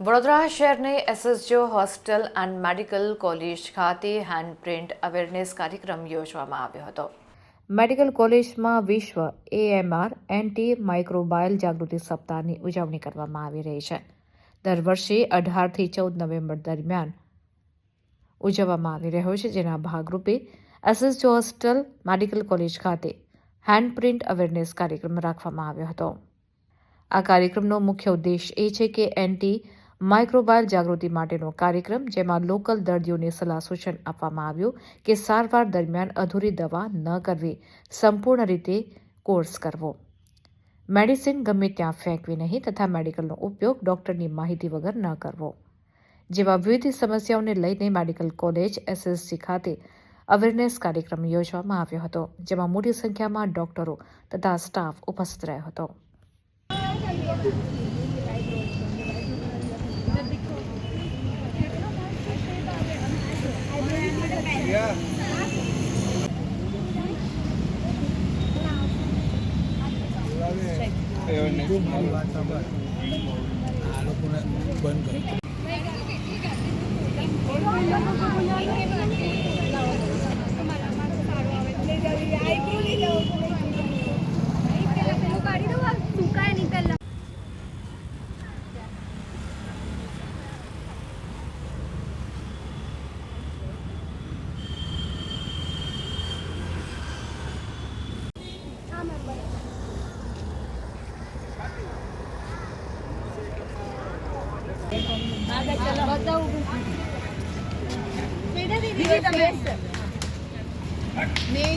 વડોદરા શહેરની SSG hostel and medical college ખાતે handprint awareness કાર્યક્રમ યોજવામાં આવ્યો હતો. મેડિકલ કોલેજમાં વિશ્વ એએમઆર એન્ટી માઇક્રોબાયલ જાગૃતિ સપ્તાહની ઉજવણી કરવામાં આવી રહી છે. દર વર્ષે અઢારથી ચૌદ નવેમ્બર દરમિયાન ઉજવવામાં આવી રહ્યો છે. જેના ભાગરૂપે એસએસજો હોસ્ટેલ મેડિકલ કોલેજ ખાતે હેન્ડપ્રિન્ટ અવેરનેસ કાર્યક્રમ રાખવામાં આવ્યો હતો. આ કાર્યક્રમનો મુખ્ય ઉદ્દેશ એ છે કે એન્ટી માઇક્રોબાયલ જાગૃતિ માટેનો કાર્યક્રમ, જેમાં લોકલ દર્દીઓને સલાહ સૂચન આપવામાં આવ્યું કે સારવાર દરમિયાન અધૂરી દવા ન કરવી. સંપૂર્ણ રીતે કોર્સ કરવો. મેડિસિન ગમે ત્યાં ફેંકવી નહીં તથા મેડિકલનો ઉપયોગ ડોક્ટરની માહિતી વગર ન કરવો. જેવા વિવિધ સમસ્યાઓને લઈને મેડિકલ કોલેજ, એસએસસી ખાતે અવેરનેસ કાર્યક્રમ યોજવામાં આવ્યો હતો, જેમાં મોટી સંખ્યામાં ડોક્ટરો તથા સ્ટાફ ઉપસ્થિત રહ્યો હતો. મારી વાત સાંભળ આ લોકોને બંધ કરો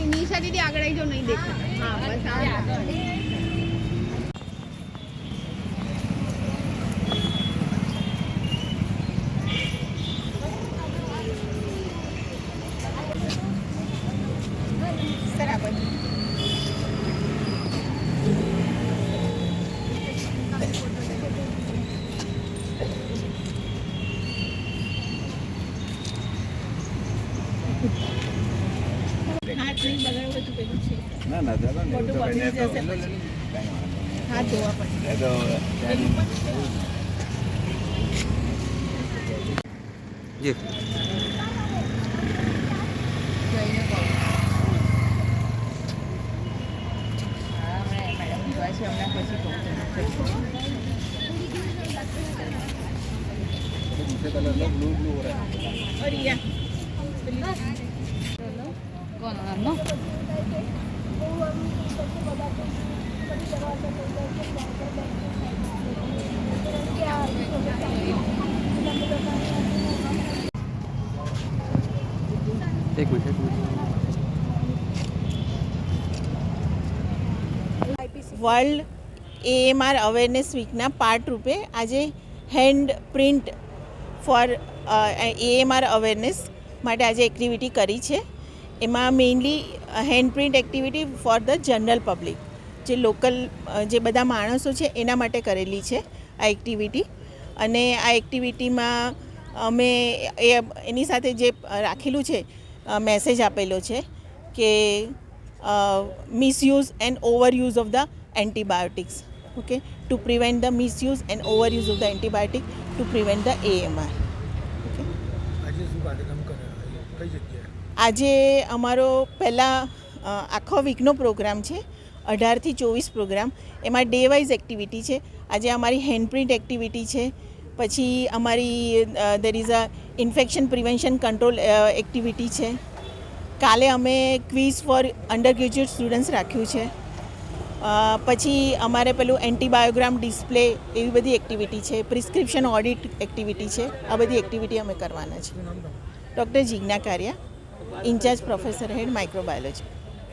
નિશા દીદી આગળ આવી જાઓ નહીં દેખાય. હા બસ આ. ના ના ચાલો ને એવું તો ખોટું કઈ બગડી નહીં. જશે તો પછી. કાંઈ વાંધો નહીં. હાથ ધોવા પડશે એ તો જી જઈને કહો હા હમણાં મેડમ જોવા છે હમણાં પછી કહું તમને. दूसरे कलर लो ब्लू ब्लू हो रहा है અરે યા કોણ આમનો એક મિનિટ એક મિનિટ વર્લ્ડ એએમઆર અવેરનેસ વીકના પાર્ટ રૂપે આજે hand print for AMR awareness માટે આજે એક્ટિવિટી કરી છે. એમાં mainly hand print activity for the general public જે લોકલ જે બધા માણસો છે, એના માટે કરેલી છે આ એક્ટિવિટી અને આ એક્ટિવિટીમાં અમે એ, એની સાથે જે રાખેલું છે મેસેજ આપેલો છે કે misuse and overuse of the antibiotics okay to prevent the misuse and overuse of the antibiotic to prevent the AMR okay આજે શું કાર્યક્રમ કરે કઈ જગ્યાએ આજે અમારો પહેલાં આખો વીકનો પ્રોગ્રામ છે અઢારથી ચોવીસ પ્રોગ્રામ એમાં ડે વાઇઝ એક્ટિવિટી છે. આજે અમારી હેન્ડપ્રિન્ટ એક્ટિવિટી છે. પછી અમારી there is a infection prevention control activity છે. કાલે અમે quiz for under graduate students રાખ્યું છે. પછી અમારે પેલું એન્ટીબાયોગ્રામ ડિસ્પ્લે એવી બધી એક્ટિવિટી છે. પ્રિસ્ક્રિપ્શન ઓડિટ એક્ટિવિટી છે. આ બધી એક્ટિવિટી અમે કરવાના છે. શું નામ તમારું? Doctor Jigna Kariya incharge professor head microbiology.